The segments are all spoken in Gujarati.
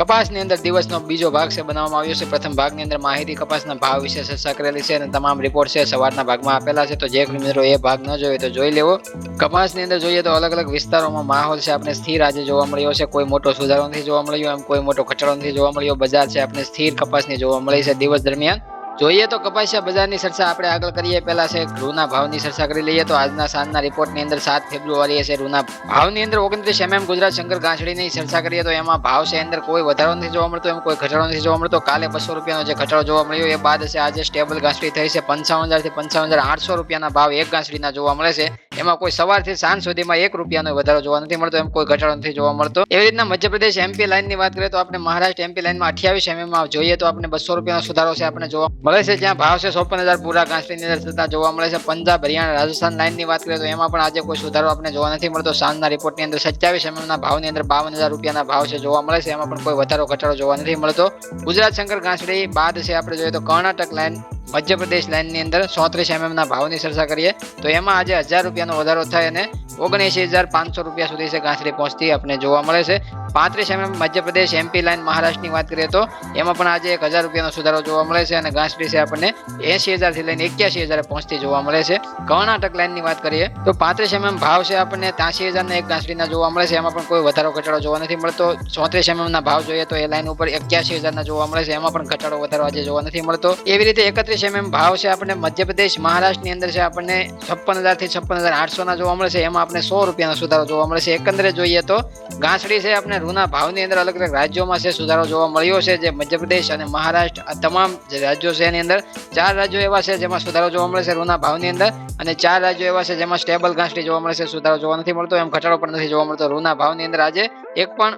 કપાસની અંદર દિવસનો બીજો ભાગ છે, બનાવવામાં આવ્યો છે. પ્રથમ ભાગની અંદર માહિતી કપાસના ભાવ વિશે ચર્ચા કરેલી છે અને તમામ રિપોર્ટ છે સવારના ભાગમાં આપેલા છે. તો જે મિત્રો એ ભાગ ન જોયો તો જોઈ લેવો. કપાસની અંદર જોઈએ તો અલગ અલગ વિસ્તારોમાં માહોલ છે, આપણે સ્થિર આજે જોવા મળ્યો છે. કોઈ મોટો સુધારો નથી જોવા મળ્યો, એમ કોઈ મોટો ઘટાડો નથી જોવા મળ્યો. બજાર છે, આપણે સ્થિર કપાસની જોવા મળી છે દિવસ દરમિયાન. જોઈએ તો કપાસિયા બજારની ચર્ચા આપણે આગળ કરીએ. પહેલા છે રૂના ભાવની ચર્ચા કરી લઈએ તો આજના સાંજના રિપોર્ટની અંદર સાત ફેબ્રુઆરીએ છે રૂના ભાવની અંદર ઓગણત્રીસ એમએમ ગુજરાત શંકર ગાંસડીની ચર્ચા કરીએ તો એમાં ભાવ છે અંદર કોઈ વધારો નથી જોવા મળતો, એમ કોઈ ઘટાડો નથી જોવા મળતો. કાલે બસો રૂપિયાનો જે ઘટાડો જોવા મળ્યો એ બાદ છે આજે સ્ટેબલ ગાંસડી થઈ છે પંચાવન હજારથી પંચાવન હજાર આઠસો રૂપિયાના ભાવ એક ગાંસડીના જોવા મળે છે. એમાં કોઈ સવારથી સાંજ સુધીમાં એક રૂપિયાનો વધારો જોવા નથી મળતો, એમ કોઈ ઘટાડો નથી જોવા મળતો. એવી રીતના મધ્યપ્રદેશ એમપી લાઇનની વાત કરીએ તો આપણે મહારાષ્ટ્ર એમપી લાઇનમાં અઠ્યાવીસ એમએમાં જોઈએ તો આપણે બસો રૂપિયાનો સુધારો છે આપણે જોવા મળે છે. જ્યાં ભાવ છે ચોપન હજાર પૂરા ઘાસની અંદર થતા જોવા મળે છે. પંજાબ, હરિયાણા, રાજસ્થાન લાઇનની વાત કરીએ તો એમાં પણ આજે કોઈ સુધારો આપણે જોવા નથી મળતો. સાંજના રિપોર્ટની અંદર સત્યાવીસ એમએમના ભાવની અંદર બાવન હજાર રૂપિયાના ભાવ છે જોવા મળે છે. એમાં પણ કોઈ વધારો, ઘટાડો જોવા નથી મળતો. ગુજરાત શંકર ઘાસડી બાદ છે આપણે જોઈએ તો કર્ણાટક લાઇન મધ્યપ્રદેશ લાઇનની અંદર ચોત્રીસ એમએમના ભાવની ચર્ચા કરીએ. તો એમાં આજે હજાર રૂપિયાનો વધારો થાય અને ઓગણીસ હજાર પાંચસો રૂપિયા સુધી છે ગાંસડી પહોંચતી આપણે જોવા મળે છે. પાંત્રીસ એમએમ મધ્યપ્રદેશ એમપી લાઇન મહારાષ્ટ્રની વાત કરીએ તો એમાં પણ આજે એક હજાર રૂપિયાનો સુધારો જોવા મળે છે અને ઘાસડી છે આપણને એસી હજારથી લઈને એક્યાસી હજાર પહોંચતી જોવા મળે છે. કર્ણાટક લાઇનની વાત કરીએ તો પાંત્રીસ એમએમ ભાવ છે આપણને ત્યાંસી હજારના એક ઘાસડીના જોવા મળે છે. એમાં પણ કોઈ વધારો ઘટાડો જોવા નથી મળતો. ચોત્રીસ એમએમના ભાવ જોઈએ તો એ લાઇન ઉપર એક્યાસી હજારના જોવા મળે છે. એમાં પણ ઘટાડો વધારો આજે જોવા નથી મળતો. એવી રીતે એકત્રીસ એમએમ ભાવ છે આપણને મધ્યપ્રદેશ મહારાષ્ટ્રની અંદર છે. આપણને છપ્પન હજારથી છપ્પન હજાર આઠસોના જોવા મળે છે. એમાં આપણે સો રૂપિયાનો સુધારો જોવા મળે છે. એકંદરે જોઈએ તો ઘાસડી છે આપણે રૂના ભાવની અંદર અલગ અલગ રાજ્યોમાં છે, સુધારો જોવા મળ્યો છે, જે મધ્યપ્રદેશ અને મહારાષ્ટ્ર, આ તમામ જે રાજ્યો છે એની અંદર ચાર રાજ્યો એવા છે જેમાં સુધારો જોવા મળે છે રૂના ભાવની અંદર અને ચાર રાજ્યો એવા છે જેમાં સ્ટેબલ ઘાસડી જોવા મળે છે, સુધારો જોવા નથી મળતો, એમ ઘટાડો પણ નથી જોવા મળતો રૂના ભાવની અંદર. આજે એક પણ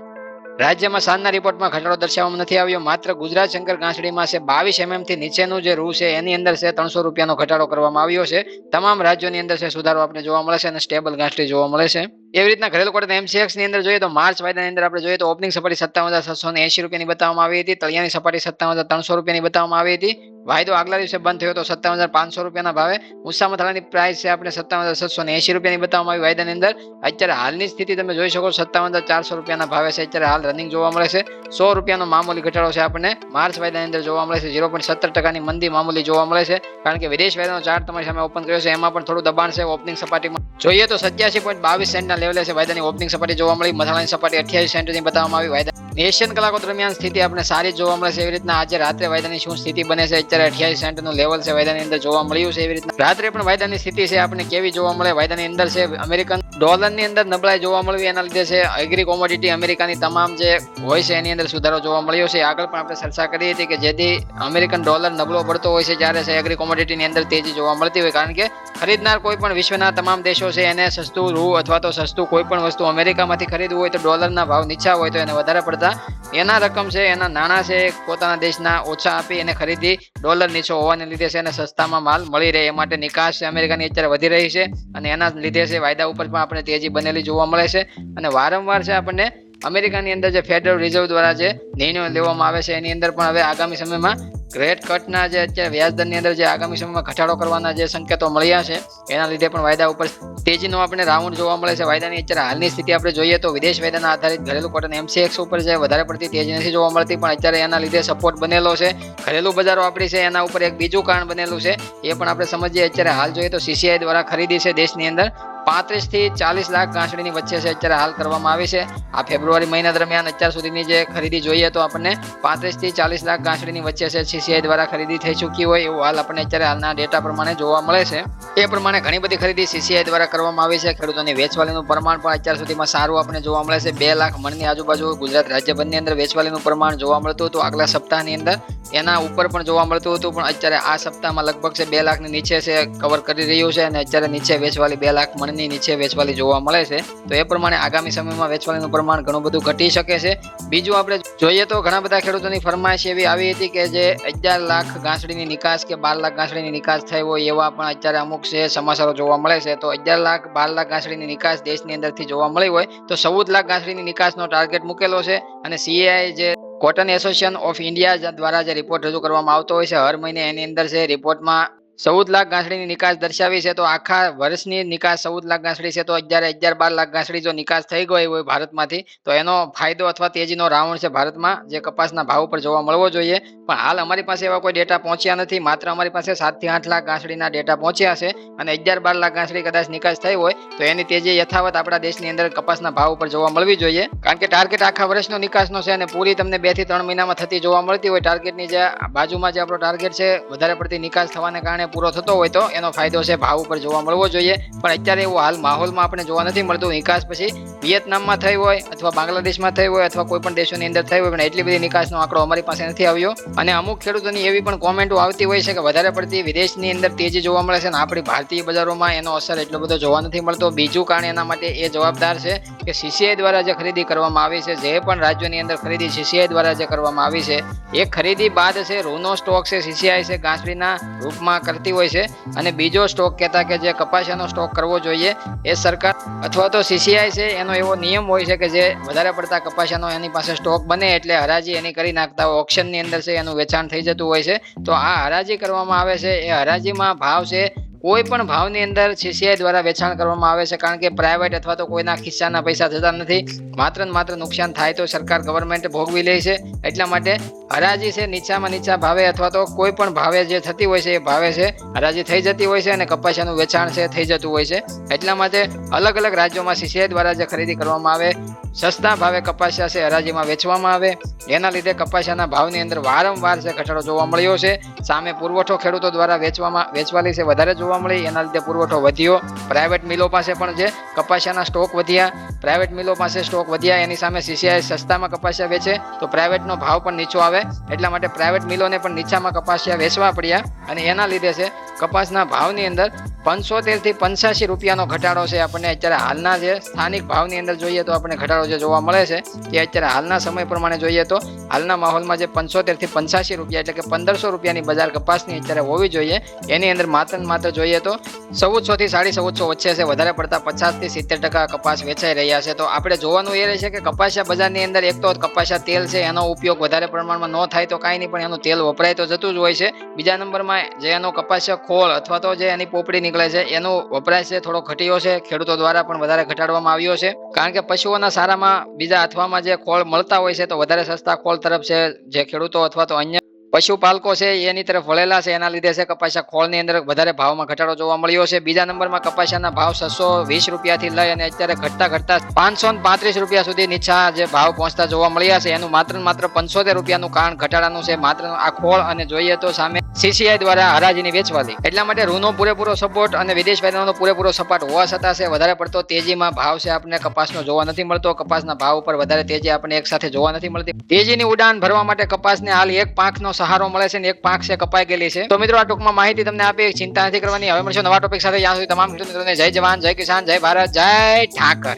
રાજ્યમાં સાંજના રિપોર્ટમાં ઘટાડો દર્શાવવામાં નથી આવ્યો, માત્ર ગુજરાત શંકર ઘાસડીમાં છે, બાવીસ એમએમથી નીચેનું જે રૂ છે, એની અંદર છે ત્રણસો રૂપિયાનો ઘટાડો કરવામાં આવ્યો છે. તમામ રાજ્યોની અંદર છે, સુધારો આપણે જોવા મળે છે અને સ્ટેબલ ઘાસડી જોવા મળે છે. એવી રીતના ઘરેલું કોટન એમસીએક્સની અંદર જોઈએ તો માર્ચ વાયદાની અંદર આપણે જોઈએ તો ઓપનિંગ સપાટી સત્તાવન હજાર છસો ને એસી રૂપિયાની બતાવવામાં આવી હતી. તળિયાની સપાટી સત્તાવન હજાર ત્રણસો રૂપિયાની બતાવવામાં આવી હતી. વાયદો આગલા દિવસે બંધ થયો તો સત્તાવન હજાર પાંચસો રૂપિયાના ભાવે મુસા મથાળાની પ્રાઇસ છે આપણે સત્તાવન હજાર છસો ને એસી રૂપિયાની બતાવવામાં આવી વાયદાની અંદર. અત્યારે હાલની સ્થિતિ તમે જોઈ શકો સત્તાવન હજાર ચારસો રૂપિયાના ભાવે છે. અત્યારે હાલ રનિંગ જોવા મળે છે. સો રૂપિયાનો મામૂલી ઘટાડો છે આપણને. માર્ચ વાયદાની અંદર જોવા મળે છે. ઝીરો પોઈન્ટ સત્તર ટકાની મંદી મામૂલી જોવા મળે છે. કારણ કે વિદેશ વાયદાનો ચાર્ટ તમારી સામે ઓપન કર્યો છે. એમાં પણ થોડું દબાણ છે. ઓપનિંગ સપાટીમાં જોઈએ તો સત્યાસી પોઈન્ટ બાવીસ સેન્ટના લેવલે છે વાયદાની ઓપનિંગ સપાટી જોવા મળી. મથાળાની સપાટી અઠ્યાવીસ સેન્ટની બતાવવામાં આવી. વાયદા એશિયન કલાકો દરમિયાન સ્થિતિ આપણે સારી જોવા મળે છે એવી રીતના આજે રાત્રે વાયદાની શું સ્થિતિ બને છે? અત્યારે અઠ્યાવીસ સેન્ટનું લેવલ છે વાયદાની અંદર જોવા મળ્યું છે એવી રીતના. રાત્રે પણ વાયદાની સ્થિતિ છે આપણે કેવી જોવા મળે? વાયદાની અંદર છે અમેરિકન ડોલરની અંદર નબળાઈ જોવા મળવી એના લીધે છે એગ્રી કોમોડિટી અમેરિકાની તમામ જે હોય છે એની અંદર સુધારો જોવા મળ્યો છે. આગળ પણ આપણે ચર્ચા કરી હતી કે જેથી અમેરિકન ડોલર નબળો પડતો હોય છે જ્યારે છે એગ્રી કોમોડિટીની અંદર તેજી જોવા મળતી હોય. કારણ કે ખરીદનાર કોઈ પણ વિશ્વના તમામ દેશો છે, એને સસ્તું રૂ અથવા તો સસ્તું કોઈ પણ વસ્તુ અમેરિકામાંથી ખરીદવું હોય તો ડોલરના ભાવ નીચા હોય તો એને વધારે પડતા એના રકમ છે, એના નાણાં છે, પોતાના દેશના ઓછા આપી એને ખરીદી ડોલર નીચો હોવાને લીધે છે, એને સસ્તામાં માલ મળી રહે, એ માટે નિકાસ છે અમેરિકાની અત્યારે વધી રહી છે અને એના લીધે છે, વાયદા ઉપર પણ આપણે તેજી બનેલી જોવા મળે છે અને વારંવાર છે, આપણને અમેરિકાની અંદર જે ફેડરલ રિઝર્વ દ્વારા જે નિર્ણયો લેવામાં આવે છે, એની અંદર પણ હવે આગામી સમયમાં ગ્રેટ કટના જે અત્યારે વ્યાજદરની અંદર જે આગામી સમયમાં ઘટાડો કરવાના જે સંકેતો મળ્યા છે, એના લીધે પણ વાયદા ઉપર તેજીનો આપણે રાઉન્ડ જોવા મળે છે. વાયદાની અત્યારે હાલની સ્થિતિ આપણે જોઈએ તો વિદેશ વાયદાના આધારિત ઘરેલું કોટન એમસીએક્સ ઉપર છે વધારે પડતી તેજી નથી જોવા મળતી, પણ અત્યારે એના લીધે સપોર્ટ બનેલો છે. ઘરેલું બજારો આપણી છે, એના ઉપર એક બીજું કારણ બનેલું છે. એ પણ આપણે સમજીએ, અત્યારે હાલ જોઈએ તો સીસીઆઈ દ્વારા ખરીદી છે દેશની અંદર. પાંત્રીસથી ચાલીસ લાખ ગાંસડીની વચ્ચે છે અત્યારે હાલ કરવામાં આવી છે. આ ફેબ્રુઆરી મહિના દરમિયાન અત્યાર સુધીની જે ખરીદી જોઈએ તો આપણને પાંત્રીસથી ચાલીસ લાખ ગાંસડીની વચ્ચે છે સીસીઆઈ દ્વારા ખરીદી થઈ ચૂકી હોય એવું હાલ આપણને અત્યારે હાલના ડેટા પ્રમાણે જોવા મળે છે. એ પ્રમાણે ઘણી બધી ખરીદી સીસીઆઈ દ્વારા કરવામાં આવી છે. ખેડૂતોની વેચવાલીનું પ્રમાણ પણ અત્યાર સુધીમાં સારું આપણને જોવા મળે છે. બે લાખ મણની આજુબાજુ ગુજરાત રાજ્યભરની અંદર વેચવાલીનું પ્રમાણ જોવા મળતું હતું. આગલા સપ્તાહની અંદર એના ઉપર પણ જોવા મળતું હતું, પણ અત્યારે આ સપ્તાહમાં લગભગ છે બે લાખની નીચે છે કવર કરી રહ્યું છે અને અત્યારે નીચે વેચવાલી બે લાખ મણ ની નીચે વેચવાલી જોવા મળે છે. તો એ પ્રમાણે આગામી સમયમાં વેચવાલીનું પ્રમાણ ઘણું બધું ઘટી શકે છે. બીજું આપણે જોઈએ તો ઘણા બધા ખેડૂતોની ફરમાઈશ એવી આવી હતી કે જે અગિયાર લાખ ઘાસડીની નિકાસ કે બાર લાખ ઘાસડીની નિકાસ થઈ હોય એવા પણ અત્યારે અમુક છે સમાચારો જોવા મળે છે. તો અગિયાર લાખ બાર લાખ ઘાસડીની નિકાસ દેશની અંદરથી જોવા મળી હોય તો ચૌદ લાખ ઘાસડીની નિકાસનો ટાર્ગેટ મૂકેલો છે અને સીએઆઈ જે કોટન એસોસિએશન ઓફ ઇન્ડિયા દ્વારા જે રિપોર્ટ રજૂ કરવામાં આવતો હોય છે, હર મહિને એની અંદર છે રિપોર્ટમાં ચૌદ લાખ ગાંસડીની નિકાસ દર્શાવી છે તો આખા વર્ષની નિકાસ ચૌદ લાખ ગાંસડી છે તો અગિયાર અગિયાર, બાર લાખ ગાંસડી જો નિકાસ થઈ ગઈ હોય ભારતમાંથી, તો એનો ફાયદો અથવા તેજીનો રાઉન્ડ છે ભારતમાં જે કપાસના ભાવ પર જોવા મળવો જોઈએ. પણ હાલ અમારી પાસે એવા કોઈ ડેટા પહોંચ્યા નથી. માત્ર અમારી પાસે સાતથી આઠ લાખ ગાંસડીના ડેટા પહોંચ્યા છે અને અગિયાર, બાર લાખ ગાંસડી કદાચ નિકાસ થઈ હોય તો એની તેજી યથાવત આપણા દેશની અંદર કપાસના ભાવ ઉપર જોવા મળવી જોઈએ. કારણ કે ટાર્ગેટ આખા વર્ષનો નિકાસનો છે અને પૂરી તમને બેથી ત્રણ મહિનામાં થતી જોવા મળતી હોય, ટાર્ગેટની જે બાજુમાં જે આપણો ટાર્ગેટ છે, વધારે પડતી નિકાસ થવાને કારણે પૂરો થતો હોય તો એનો ફાયદો છે ભાવ ઉપર જોવા મળવો જોઈએ. પણ અત્યારે એવો હાલ માહોલમાં આપણે જોવા નથી મળતું. નિકાસ પછી વિયેતનામમાં થઈ હોય અથવા બાંગ્લાદેશમાં થઈ હોય અથવા કોઈ પણ દેશોની અંદર થઈ હોય પણ એટલી બધી નિકાસનો આંકડો અમારી પાસે નથી આવ્યો. અને અમુક ખેડૂતોની એવી પણ કોમેન્ટો આવતી હોય છે કે વધારે પડતી વિદેશની અંદર તેજી જોવા મળે છે અને આપણી ભારતીય બજારોમાં એનો અસર એટલો બધો જોવા નથી મળતો. બીજું કારણ એના માટે એ જવાબદાર છે કે સીસીઆઈ દ્વારા જે ખરીદી કરવામાં આવી છે, જે પણ રાજ્યોની અંદર ખરીદી સીસીઆઈ દ્વારા જે કરવામાં આવી છે, એ ખરીદી બાદ છે રૂનો સ્ટોક છે સીસીઆઈ છે ઘાસડીના રૂપમાં કરતી હોય છે અને બીજો સ્ટોક કહેતા કે જે કપાસિયાનો સ્ટોક કરવો જોઈએ, એ સરકાર અથવા તો સીસીઆઈ છે, એનો એવો નિયમ હોય છે કે જે વધારે પડતા કપાસિયાનો એની પાસે સ્ટોક બને એટલે હરાજી એની કરી નાખતા હોય. ઓપ્શનની અંદર છે, એનું વેચાણ થઈ જતું હોય છે. તો આ હરાજી કરવામાં આવે છે, એ હરાજીમાં ભાવ છે, કોઈ પણ ભાવની અંદર સીસીઆઈ દ્વારા વેચાણ કરવામાં આવે છે, કારણ કે પ્રાઇવેટ અથવા તો કોઈના ખિસ્સાના પૈસા થતા નથી. માત્ર ને માત્ર નુકસાન થાય તો સરકાર ગવર્મેન્ટ ભોગવી લે છે. એટલા માટે હરાજી છે, નીચામાં નીચા ભાવે અથવા તો કોઈ પણ ભાવે જે થતી હોય છે એ ભાવે છે. હરાજી થઈ જતી હોય છે અને કપાસિયાનું વેચાણ છે થઈ જતું હોય છે. એટલા માટે અલગ અલગ રાજ્યોમાં સીસીઆઈ દ્વારા જે ખરીદી કરવામાં આવે, સસ્તા ભાવે કપાસિયા છે હરાજીમાં વેચવામાં આવે. એના લીધે કપાસિયાના ભાવની અંદર વારંવાર છે ઘટાડો જોવા મળ્યો છે. સામે પુરવઠો ખેડૂતો દ્વારા વેચવામાં, વેચવાલી છે વધારે જોવા મળી. એના લીધે પુરવઠો વધ્યો. પ્રાઇવેટ મિલો પાસે પણ છે. કપાસિયાના સ્ટોક વધ્યા. પ્રાઇવેટ મિલો પાસે સ્ટોક વધ્યા. એની સામે સીસીઆઈ સસ્તામાં કપાસિયા વેચે. તો પ્રાઇવેટનો ભાવ પણ નીચો આવે. એટલા માટે પ્રાઇવેટ મિલોને પણ નીચામાં કપાસિયા વેચવા પડ્યા અને એના લીધે છે કપાસના ભાવની અંદર પંચોતેરથી પંચ્યાસી રૂપિયાનો ઘટાડો છે. આપણને અત્યારે હાલના જે સ્થાનિક ભાવની અંદર જોઈએ તો આપણને ઘટાડો જે જોવા મળે છે કે અત્યારે હાલના સમય પ્રમાણે જોઈએ તો હાલના માહોલમાં જે પંચોતેરથી પંચ્યાસી રૂપિયા એટલે કે પંદરસો રૂપિયાની બજાર કપાસની અત્યારે હોવી જોઈએ. એની અંદર માત્ર માત્ર જોઈએ તો ચૌદસો થી સાડી ચૌદસો વચ્ચે છે. વધારે પડતા પચાસથી સિત્તેર ટકા કપાસ વેચાઈ રહ્યા છે. તો આપણે જોવાનું એ રહે છે કે કપાસિયા બજારની અંદર એક તો કપાસિયા તેલ છે, એનો ઉપયોગ વધારે પ્રમાણમાં ન થાય તો કાંઈ નહીં, પણ એનું તેલ વપરાય તો જતું જ હોય છે. બીજા નંબરમાં જે એનો કપાસિયા ખોળ અથવા તો જે એની પોપડી નીકળે છે, એનો વપરાશ છે, થોડો ઘટ્યો છે. ખેડૂતો દ્વારા પણ વધારે ઘટાડવામાં આવ્યો છે. કારણ કે પશુઓના સારામાં બીજા અથવામાં જે ખોળ મળતા હોય છે, તો વધારે સસ્તા ખોળ તરફ છે. જે ખેડૂતો અથવા તો અન્ય પશુપાલકો છે, એની તરફ વળેલા છે, એના લીધે છે કપાસિયા ખોળની અંદર વધારે ભાવમાં ઘટાડો જોવા મળ્યો છે. બીજા નંબરમાં કપાસિયાના ભાવ છસો વીસ રૂપિયાથી લઈ અને અત્યારે ઘટતા ઘટતા પાંચસો પાંત્રીસ રૂપિયા સુધી નીચા જે ભાવ પહોંચતા જોવા મળ્યા છે. એનું માત્ર માત્ર પંચોતેર રૂપિયાનું કારણ ઘટાડાનું છે. માત્ર આ ખોળ અને જોઈએ તો સામે સીસીઆઈ દ્વારા હરાજીની વેચવાલી. એટલા માટે રૂનો પૂરેપૂરો સપોર્ટ અને વિદેશ વેચાણનો પૂરેપૂરો સપાટ હોવા છતાં છે, વધારે પડતો તેજીમાં ભાવ છે આપણને કપાસનો જોવા નથી મળતો. કપાસના ભાવ ઉપર વધારે તેજી આપણને એક સાથે જોવા નથી મળતી. તેજીની ઉડાન ભરવા માટે કપાસને હાલ એક પાંખનો સહારો મળે છે અને એક પાંખ છે કપાઈ ગયેલી છે. તો મિત્રો, આ ટૂંકમાં માહિતી તમને આપી. ચિંતા નથી કરવાની. હવે મળશે નવા ટોપિક સાથે. જ્યાં સુધી તમામ મિત્રોને જય જવાન, જય કિસાન, જય ભારત, જય ઠાકર.